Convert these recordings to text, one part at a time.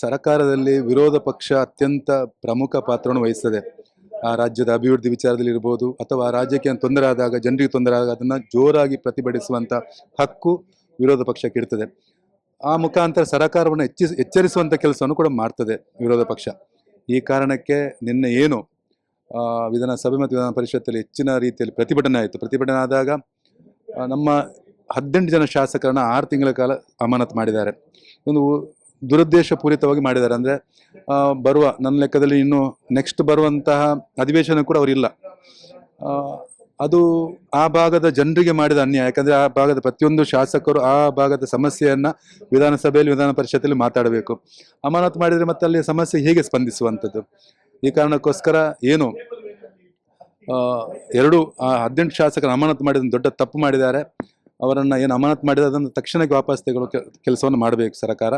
ಸರ್ಕಾರದಲ್ಲಿ ವಿರೋಧ ಪಕ್ಷ ಅತ್ಯಂತ ಪ್ರಮುಖ ಪಾತ್ರವನ್ನು ವಹಿಸ್ತದೆ. ಆ ರಾಜ್ಯದ ಅಭಿವೃದ್ಧಿ ವಿಚಾರದಲ್ಲಿ ಇರ್ಬೋದು, ಅಥವಾ ರಾಜ್ಯಕ್ಕೆ ತೊಂದರೆ ಆದಾಗ, ಜನರಿಗೆ ತೊಂದರೆ ಆದಾಗ ಅದನ್ನು ಜೋರಾಗಿ ಪ್ರತಿಭಟಿಸುವಂಥ ಹಕ್ಕು ವಿರೋಧ ಪಕ್ಷಕ್ಕೆ ಇರ್ತದೆ. ಆ ಮುಖಾಂತರ ಸರಕಾರವನ್ನು ಹೆಚ್ಚಿಸ್ ಎಚ್ಚರಿಸುವಂಥ ಕೆಲಸವನ್ನು ಕೂಡ ಮಾಡ್ತದೆ ವಿರೋಧ ಪಕ್ಷ. ಈ ಕಾರಣಕ್ಕೆ ನಿನ್ನೆ ಏನು ವಿಧಾನಸಭೆ ಮತ್ತು ವಿಧಾನ ಪರಿಷತ್ತಲ್ಲಿ ಹೆಚ್ಚಿನ ರೀತಿಯಲ್ಲಿ ಪ್ರತಿಭಟನೆ ಆಯಿತು. ಪ್ರತಿಭಟನೆ ಆದಾಗ ನಮ್ಮ ಹದಿನೆಂಟು ಜನ ಶಾಸಕರನ್ನು ಆರು ತಿಂಗಳ ಕಾಲ ಅಮಾನತು ಮಾಡಿದ್ದಾರೆ. ಒಂದು ದುರುದ್ದೇಶಪೂರಿತವಾಗಿ ಮಾಡಿದ್ದಾರೆ. ಅಂದರೆ ಬರುವ ನನ್ನ ಲೆಕ್ಕದಲ್ಲಿ ಇನ್ನು ನೆಕ್ಸ್ಟ್ ಬರುವಂತಹ ಅಧಿವೇಶನ ಕೂಡ ಅವರಿಲ್ಲ. ಅದು ಆ ಭಾಗದ ಜನರಿಗೆ ಮಾಡಿದ ಅನ್ಯಾಯ. ಯಾಕಂದರೆ ಆ ಭಾಗದ ಪ್ರತಿಯೊಂದು ಶಾಸಕರು ಆ ಭಾಗದ ಸಮಸ್ಯೆಯನ್ನು ವಿಧಾನಸಭೆಯಲ್ಲಿ, ವಿಧಾನ ಪರಿಷತ್ತಲ್ಲಿ ಮಾತಾಡಬೇಕು. ಅಮಾನತು ಮಾಡಿದ್ರೆ ಮತ್ತೆ ಅಲ್ಲಿ ಸಮಸ್ಯೆ ಹೇಗೆ ಸ್ಪಂದಿಸುವಂಥದ್ದು? ಈ ಕಾರಣಕ್ಕೋಸ್ಕರ ಏನು? ಎರಡು, ಆ ಹದಿನೆಂಟು ಶಾಸಕರ ಅಮಾನತು ಮಾಡಿದ ದೊಡ್ಡ ತಪ್ಪು ಮಾಡಿದ್ದಾರೆ. ಅವರನ್ನು ಏನು ಅಮಾನತು ಮಾಡಿದ ಅದನ್ನು ತಕ್ಷಣಕ್ಕೆ ವಾಪಸ್ ತೆಗೊಳ್ಳೋ ಕೆಲಸವನ್ನು ಮಾಡಬೇಕು ಸರ್ಕಾರ.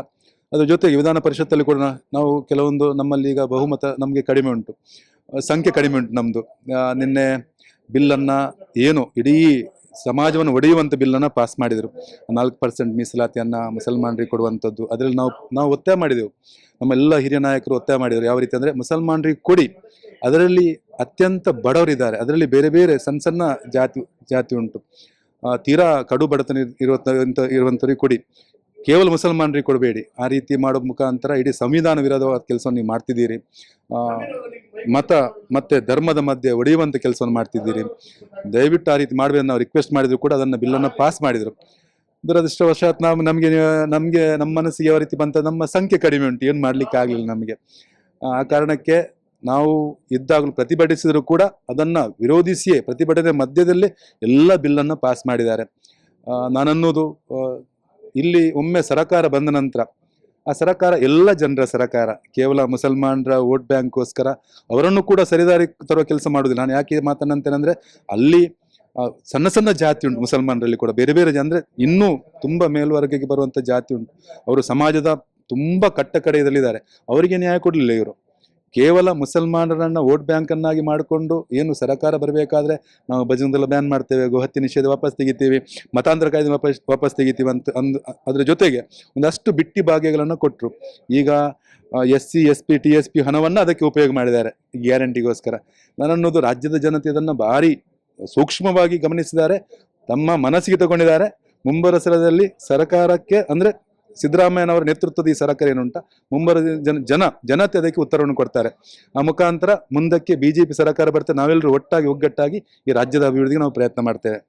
ಅದ್ರ ಜೊತೆಗೆ ವಿಧಾನ ಪರಿಷತ್ತಲ್ಲಿ ಕೂಡ ನಾವು ಕೆಲವೊಂದು ನಮ್ಮಲ್ಲಿ ಈಗ ಬಹುಮತ ನಮಗೆ ಕಡಿಮೆ ಉಂಟು. ಸಂಖ್ಯೆ ಕಡಿಮೆ ಉಂಟು ನಮ್ಮದು ನಿನ್ನೆ ಬಿಲ್ಲನ್ನು ಏನು ಇಡೀ ಸಮಾಜವನ್ನು ಒಡೆಯುವಂಥ ಬಿಲ್ಲನ್ನು ಪಾಸ್ ಮಾಡಿದರು. ನಾಲ್ಕು ಪರ್ಸೆಂಟ್ ಮೀಸಲಾತಿಯನ್ನು ಮುಸಲ್ಮಾನರಿಗೆ ಕೊಡುವಂಥದ್ದು ಅದರಲ್ಲಿ ನಾವು ನಾವು ಒತ್ತಾಯ ಮಾಡಿದೆವು. ನಮ್ಮೆಲ್ಲ ಹಿರಿಯ ನಾಯಕರು ಒತ್ತಾಯ ಮಾಡಿದರು. ಯಾವ ರೀತಿ ಅಂದರೆ ಮುಸಲ್ಮಾನರಿಗೆ ಕೊಡಿ. ಅದರಲ್ಲಿ ಅತ್ಯಂತ ಬಡವರಿದ್ದಾರೆ. ಅದರಲ್ಲಿ ಬೇರೆ ಬೇರೆ ಸಣ್ಣ ಸಣ್ಣ ಜಾತಿ ಜಾತಿ ಉಂಟು. ತೀರಾ ಕಡು ಬಡತನ ಇರುವಂಥ ಇರುವಂಥವ್ರಿಗೆ ಕೊಡಿ. ಕೇವಲ ಮುಸಲ್ಮಾನರಿಗೆ ಕೊಡಬೇಡಿ. ಆ ರೀತಿ ಮಾಡೋ ಮುಖಾಂತರ ಇಡೀ ಸಂವಿಧಾನ ವಿರೋಧವಾದ ಕೆಲಸವನ್ನು ನೀವು ಮಾಡ್ತಿದ್ದೀರಿ. ಮತ ಮತ್ತೆ ಧರ್ಮದ ಮಧ್ಯೆ ಒಡೆಯುವಂಥ ಕೆಲಸವನ್ನು ಮಾಡ್ತಿದ್ದೀರಿ. ದಯವಿಟ್ಟು ಆ ರೀತಿ ಮಾಡಬೇಕು ನಾವು ರಿಕ್ವೆಸ್ಟ್ ಮಾಡಿದ್ರು ಕೂಡ ಅದನ್ನು ಬಿಲ್ಲನ್ನು ಪಾಸ್ ಮಾಡಿದರು. ದುರದೃಷ್ಟವಶಾತ್ ನಾವು ನಮಗೆ ನಮಗೆ ನಮ್ಮ ಮನಸ್ಸಿಗೆ ಯಾವ ರೀತಿ ಬಂತ ನಮ್ಮ ಸಂಖ್ಯೆ ಕಡಿಮೆ ಉಂಟು. ಏನು ಮಾಡಲಿಕ್ಕೆ ಆಗಲಿಲ್ಲ ನಮಗೆ. ಆ ಕಾರಣಕ್ಕೆ ನಾವು ಇದ್ದಾಗಲೂ ಪ್ರತಿಭಟಿಸಿದರೂ ಕೂಡ ಅದನ್ನು ವಿರೋಧಿಸಿಯೇ ಪ್ರತಿಭಟನೆ ಮಧ್ಯದಲ್ಲಿ ಎಲ್ಲ ಬಿಲ್ಲನ್ನು ಪಾಸ್ ಮಾಡಿದ್ದಾರೆ. ನಾನು ನಾನನ್ನೋದು ಆ, ಇಲ್ಲಿ ಒಮ್ಮೆ ಸರಕಾರ ಬಂದ ನಂತರ ಆ ಸರಕಾರ ಎಲ್ಲ ಜನರ ಸರಕಾರ, ಕೇವಲ ಮುಸಲ್ಮಾನರ ವೋಟ್ ಬ್ಯಾಂಕ್ಗೋಸ್ಕರ ಅವರನ್ನು ಕೂಡ ಸರಿದಾರಿ ತರುವ ಕೆಲಸ ಮಾಡುವುದಿಲ್ಲ. ನಾನು ಯಾಕೆ ಮಾತನ್ನಂತೇನೆಂದರೆ ಅಲ್ಲಿ ಸಣ್ಣ ಸಣ್ಣ ಜಾತಿ ಉಂಟು ಮುಸಲ್ಮಾನರಲ್ಲಿ ಕೂಡ. ಬೇರೆ ಬೇರೆ ಅಂದರೆ ಇನ್ನೂ ತುಂಬ ಮೇಲ್ವರ್ಗಕ್ಕೆ ಬರುವಂತ ಜಾತಿ ಉಂಟು. ಅವರು ಸಮಾಜದ ತುಂಬಾ ಕಟ್ಟ ಕಡೆಯಲ್ಲಿದ್ದಾರೆ ಅವರಿಗೆ ನ್ಯಾಯ ಕೊಡಲಿಲ್ಲ ಇವರು. ಕೇವಲ ಮುಸಲ್ಮಾನರನ್ನು ವೋಟ್ ಬ್ಯಾಂಕನ್ನಾಗಿ ಮಾಡಿಕೊಂಡು ಏನು ಸರ್ಕಾರ ಬರಬೇಕಾದ್ರೆ ನಾವು ಭಜನದಲ್ಲ ಬ್ಯಾನ್ ಮಾಡ್ತೇವೆ, ಗೋಹತ್ಯೆ ನಿಷೇಧ ವಾಪಸ್ ತೆಗಿತೀವಿ, ಮತಾಂತರ ಕಾಯ್ದೆ ವಾಪಸ್ ವಾಪಸ್ ತೆಗಿತೀವಿ ಅಂತ ಅಂದ್, ಅದರ ಜೊತೆಗೆ ಒಂದಷ್ಟು ಬಿಟ್ಟಿ ಭಾಗ್ಯಗಳನ್ನು ಕೊಟ್ಟರು ಈಗ S C S P T S P ಹಣವನ್ನು ಅದಕ್ಕೆ ಉಪಯೋಗ ಮಾಡಿದ್ದಾರೆ ಗ್ಯಾರಂಟಿಗೋಸ್ಕರ. ನಾನನ್ನೋದು ರಾಜ್ಯದ ಜನತೆ ಇದನ್ನು ಭಾರಿ ಸೂಕ್ಷ್ಮವಾಗಿ ಗಮನಿಸಿದ್ದಾರೆ, ತಮ್ಮ ಮನಸ್ಸಿಗೆ ತಗೊಂಡಿದ್ದಾರೆ. ಮುಂಬರಸರದಲ್ಲಿ ಸರ್ಕಾರಕ್ಕೆ ಅಂದ್ರೆ ಸಿದ್ದರಾಮಯ್ಯನವರ ನೇತೃತ್ವದ ಈ ಸರ್ಕಾರ ಏನುಂಟ ಮುಂಬರ ಜನ ಜನ, ಜನತೆ ಅದಕ್ಕೆ ಉತ್ತರವನ್ನು ಕೊಡ್ತಾರೆ. ಆ ಮುಖಾಂತರ ಮುಂದಕ್ಕೆ ಬಿಜೆಪಿ ಸರ್ಕಾರ ಬರ್ತದೆ, ನಾವೆಲ್ಲರೂ ಒಟ್ಟಾಗಿ ಒಗ್ಗಟ್ಟಾಗಿ ಈ ರಾಜ್ಯದ ಅಭಿವೃದ್ಧಿಗೆ ನಾವು ಪ್ರಯತ್ನ ಮಾಡ್ತೇವೆ.